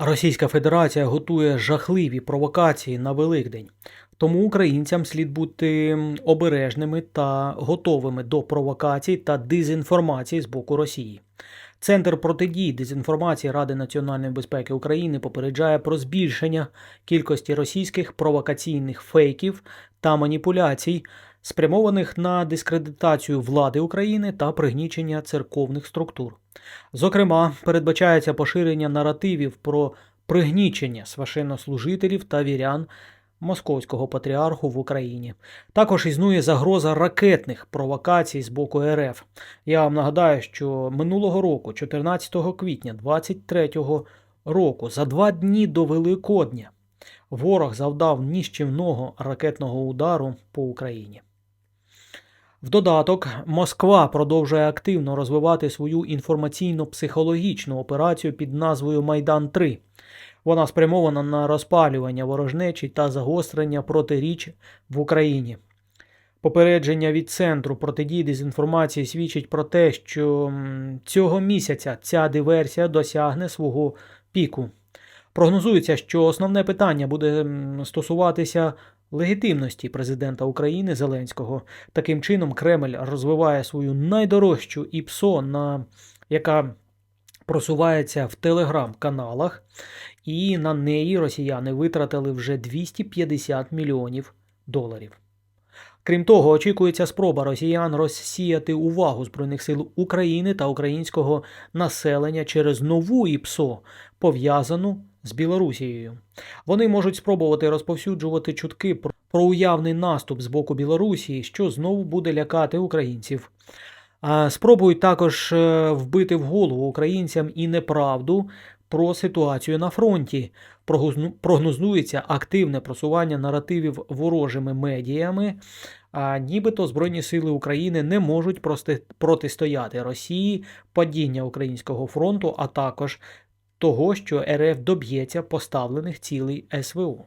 Російська Федерація готує жахливі провокації на Великдень. Тому українцям слід бути обережними та готовими до провокацій та дезінформації з боку Росії. Центр протидії дезінформації Ради національної безпеки України попереджає про збільшення кількості російських провокаційних фейків та маніпуляцій, спрямованих на дискредитацію влади України та пригнічення церковних структур. Зокрема, передбачається поширення наративів про пригнічення священнослужителів та вірян Московського патріарху в Україні. Також існує загроза ракетних провокацій з боку РФ. Я вам нагадаю, що минулого року, 14 квітня 23 року, за два дні до Великодня, ворог завдав ніщівного ракетного удару по Україні. В додаток, Москва продовжує активно розвивати свою інформаційно-психологічну операцію під назвою Майдан 3 Вона спрямована на розпалювання ворожнечі та загострення протиріч в Україні. Попередження від центру протидії дезінформації свідчить про те, що цього місяця ця диверсія досягне свого піку. Прогнозується, що основне питання буде стосуватися легітимності президента України Зеленського. Таким чином, Кремль розвиває свою найдорожчу ІПСО, на яка просувається в телеграм-каналах, і на неї росіяни витратили вже 250 мільйонів доларів. Крім того, очікується спроба росіян розсіяти увагу Збройних сил України та українського населення через нову ІПСО, пов'язану з Білорусією. Вони можуть спробувати розповсюджувати чутки про- уявний наступ з боку Білорусі, що знову буде лякати українців. Спробують також е, вбити в голову українцям і неправду про ситуацію на фронті. Прогнозується активне просування наративів ворожими медіями, а нібито Збройні Сили України не можуть протистояти Росії, падіння українського фронту, а також того, що РФ доб'ється поставлених цілей СВО.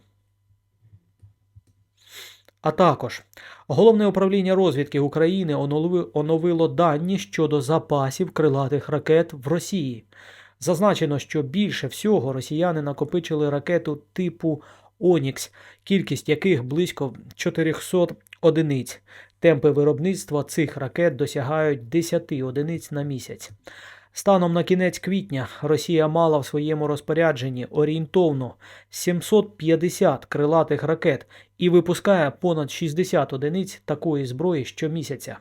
А також Головне управління розвідки України оновило дані щодо запасів крилатих ракет в Росії. Зазначено, що більше всього росіяни накопичили ракету типу Онікс, кількість яких близько 400 одиниць. Темпи виробництва цих ракет досягають 10 одиниць на місяць. Станом на кінець квітня Росія мала в своєму розпорядженні орієнтовно 750 крилатих ракет і випускає понад 60 одиниць такої зброї щомісяця.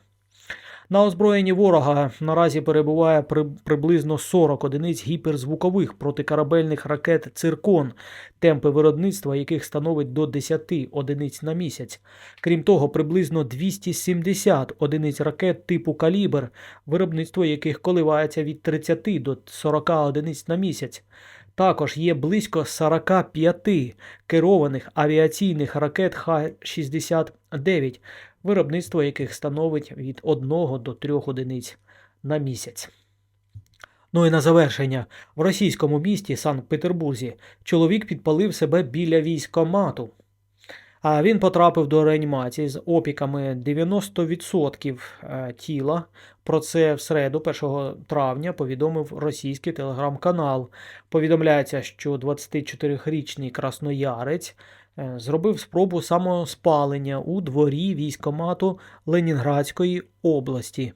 На озброєнні ворога наразі перебуває при, приблизно 40 одиниць гіперзвукових протикорабельних ракет Циркон, темпи виробництва яких становить до 10 одиниць на місяць. Крім того, приблизно 270 одиниць ракет типу Калібр, виробництво яких коливається від 30 до 40 одиниць на місяць. Також є близько 45 керованих авіаційних ракет Х-69, виробництво яких становить від 1 до 3 одиниць на місяць. Ну і на завершення. В російському місті Санкт-Петербурзі чоловік підпалив себе біля військомату. А він потрапив до реанімації з опіками 90% е, тіла. Про це в середу, 1 травня, повідомив російський телеграм-канал. Повідомляється, що 24-річний красноярець зробив спробу самоспалення у дворі військомату Ленінградської області.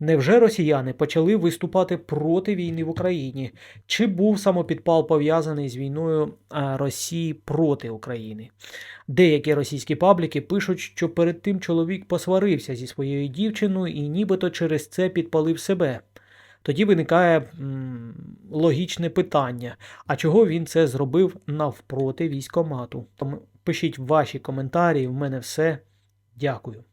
Невже росіяни почали виступати проти війни в Україні? Чи був самопідпал пов'язаний з війною Росії проти України? Деякі російські пабліки пишуть, що перед тим чоловік посварився зі своєю дівчиною і нібито через це підпалив себе. Тоді виникає м, логічне питання: а чого він це зробив навпроти військомату? Тому пишіть ваші коментарі, в мене все. Дякую.